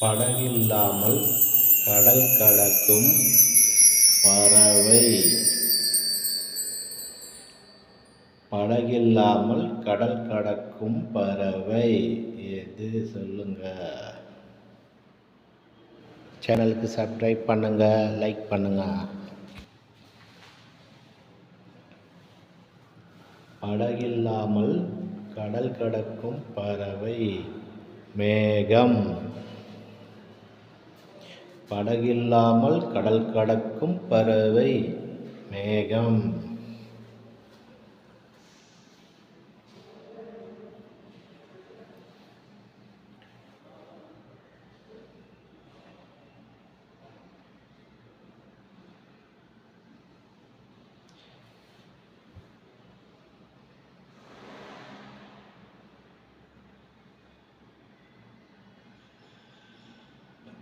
படகில்லாமல் கடல் கடக்கும் பறவை. படகில்லாமல் கடல் கடக்கும் பறவை. எது சொல்லுங்க? சேனலுக்கு சப்ஸ்கிரைப் பண்ணுங்க லைக் பண்ணுங்க. படகில்லாமல் கடல் கடக்கும் பறவை. மேகம். படகில்லாமல் கடல் கடக்கும் பறவை மேகம்.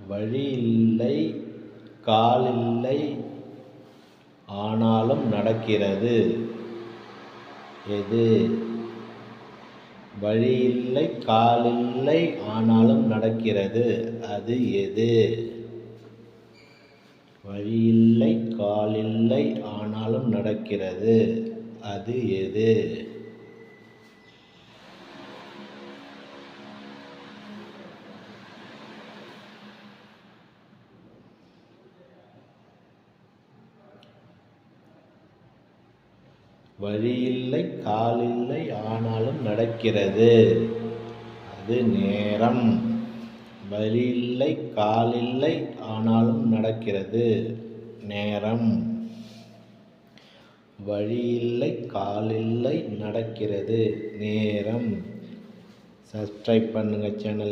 வழி இல்லை காலில்லை ஆனாலும் நடக்கிறது. எது? வழி இல்லை காலில்லை ஆனாலும் நடக்கிறது. அது எது? வழி இல்லை காலில்லை ஆனாலும் நடக்கிறது. அது எது? வழி இல்லை காலில்லை ஆனாலும் நடக்கிறது. அது நேரம். வழி இல்லை காலில்லை ஆனாலும் நடக்கிறது. நேரம். வழியில்லை காலில்லை நடக்கிறது. நேரம். சப்ஸ்கிரைப் பண்ணுங்கள் சேனல்